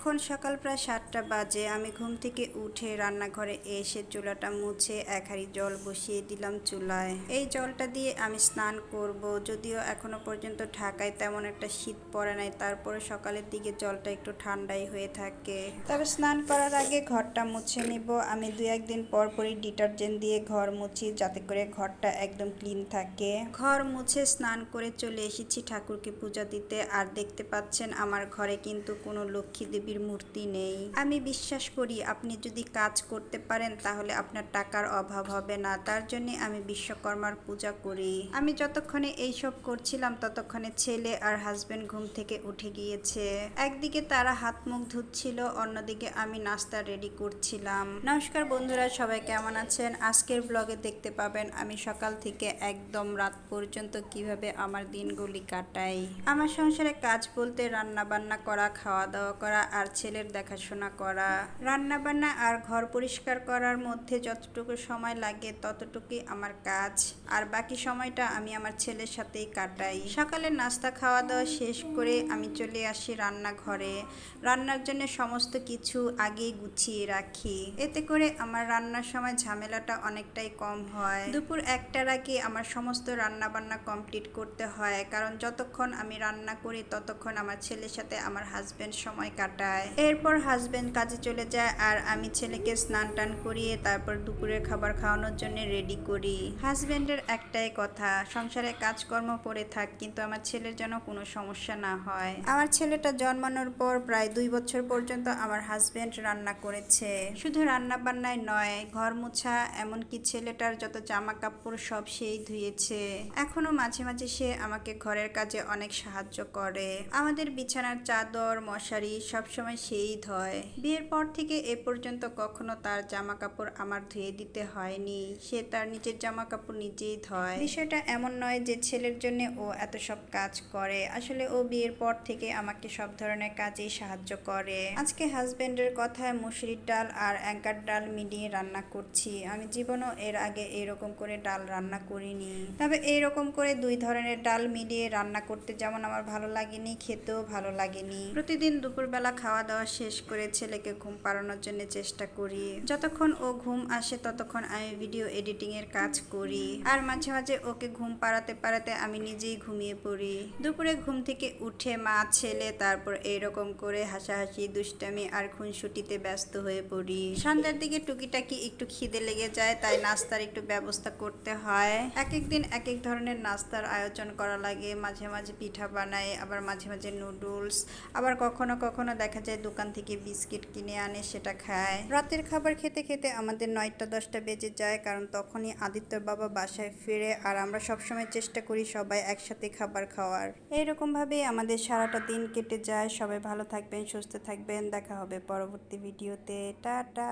এখন সকাল প্রায় সাতটা বাজে। আমি ঘুম থেকে উঠে রান্নাঘরে এসে চুলাটা মুছে এক হাঁড়ি জল বসিয়ে দিলাম চুলায়। এই জলটা দিয়ে আমি স্নান করব। যদিও এখনও পর্যন্ত ঢাকায় তেমন একটা শীত পড়ে নাই তারপরে সকালের দিকে জলটা একটু ঠান্ডাই হয়ে থাকে। তবে স্নান করার আগে ঘরটা মুছে নিব। আমি দু একদিন পর পরই ডিটারজেন্ট দিয়ে ঘর মুছি, যাতে করে ঘরটা একদম ক্লিন থাকে। ঘর মুছে স্নান করে চলে এসেছি ঠাকুরকে পূজা দিতে। আর দেখতে পাচ্ছেন আমার ঘরে কিন্তু কোনো লক্ষ্মী দেবীর মূর্তি নেই। আমি বিশ্বাস করি আপনি যদি কাজ করতে পারেন তাহলে আপনার টাকার অভাব হবে না। তার জন্য আমি বিশ্বকর্মার পূজা করি। আমি যতক্ষণে এইসব করছিলাম ততক্ষণে ছেলে আর হাজবেন্ড ঘুম থেকে উঠে গিয়েছে। একদিকে তারা হাত মুখ ধুচ্ছিল, অন্যদিকে আমি নাস্তা রেডি করছিলাম। নমস্কার বন্ধুরা, সবাই কেমন আছেন? আজকের ব্লগে দেখতে পাবেন আমি সকাল থেকে একদম রাত পর্যন্ত কীভাবে আমার দিনগুলি কাটাই। আমার সংসারে কাজ বলতে রান্না বান্না করা খাওয়া দাওয়া করা আর ছেলের দেখাশোনা করা রান্না বান্না আর ঘর পরিষ্কার করার মধ্যে যতটুকু সময় লাগে ততটুকুই আমার কাজ। আর বাকি সময়টা আমি আমার ছেলের সাথেই কাটাই। সকালে নাস্তা খাওয়া দাওয়া শেষ করে আমি চলে আসি রান্নাঘরে। রান্নার জন্য সমস্ত কিছু আগেই গুছিয়ে রাখি। এতে করে আমার রান্নার সময় ঝামেলাটা অনেকটাই কম হয়। দুপুর একটার আগে আমার সমস্ত রান্না বান্না কমপ্লিট করতে হয়। কারণ যতক্ষণ আমি রান্না করি ততক্ষণ আমার ছেলের সাথে আমার হাজব্যান্ড সময় কাটায়। এরপর হাজবেন্ড কাজে চলে যায় আর আমি ছেলেকে স্নান টান করিয়ে তারপর দুপুরের খাবার খাওয়ানোর জন্য রেডি করি। হাজবেন্ডের একটাই কথা, সংসারে কাজকর্ম পড়ে থাক, কিন্তু আমার ছেলের যেন কোনো সমস্যা না হয়। আমার ছেলেটা জন্মানোর পর প্রায় দুই বছর পর্যন্ত আমার হাজবেন্ড রান্না করেছে। শুধু রান্না বান্নায় নয়, ঘর মোছা, এমনকি ছেলেটার যত জামা কাপড় সব সেই ধুয়েছে। এখনও মাঝে মাঝে সে আমাকে ঘরের কাজে অনেক সাহায্য করে। আমাদের বিছানার চাদর, মশারি সবসময় সেই ধয় বিয়ের পর থেকে এ পর্যন্ত কখনো তার জামা কাপড় আমার ধুয়ে দিতে হয়নি। সে তার নিজের জামা কাপড় নিজেই ধয়। বিষয়টা এমন নয় যে ছেলের জন্য ও এত সব কাজ করে। আসলে ও বিয়ের পর থেকে আমাকে সব ধরনের কাজেই সাহায্য করে। আজকে হাজবেন্ডের কথায় মুসুরির ডাল আর অ্যাঙ্কার ডাল মিলিয়ে রান্না করছি। আমি জীবনও এর আগে এরকম করে ডাল রান্না করিনি। তবে এইরকম করে দুই ধরনের ডাল মিলিয়ে রান্না করতে যেমন আমার ভালো লাগেনি, খেতেও ভালো লাগেনি। প্রতিদিন দুপুরবেলা খাওয়া দাওয়া শেষ করে ছেলেকে ঘুম পাড়ানোর জন্য চেষ্টা করি। যতক্ষণ ও ঘুম আসে, ততক্ষণ আমি ভিডিও এডিটিং এর কাজ করি। আর মাঝে মাঝে ওকে ঘুম পাড়াতে পাড়াতে আমি নিজেই ঘুমিয়ে পড়ি। দুপুরে ঘুম থেকে উঠে মা, ছেলে, তারপর এইরকম করে হাসাহাসি, দুষ্টামি আর খুনসুটিতে ব্যস্ত হয়ে পড়ি। সন্ধ্যার দিকে টুকিটাকি একটু খিদে লেগে যায়, তাই নাস্তার একটু ব্যবস্থা করতে হয়। এক এক দিন এক এক ধরনের নাস্তার আয়োজন করা লাগে। মাঝে মাঝে পিঠা বানাই, আবার মাঝে মাঝে নুডলস, আবার কখনো কখনো দেখা যায় দোকান থেকে বিস্কিট কিনে আনে, সেটা খায়। রাতের খাবার খেতে খেতে আমাদের নয়টা, দশটা বেজে যায়, কারণ তখনই আদিত্যর বাবা বাসায় ফিরে আর আমরা সবসময় চেষ্টা করি সবাই একসাথে খাবার খাওয়ার। এইরকম ভাবে আমাদের সারাটা দিন কেটে যায়। সবাই ভালো থাকবেন, সুস্থ থাকবেন। দেখা হবে পরবর্তী ভিডিওতে। টাটা!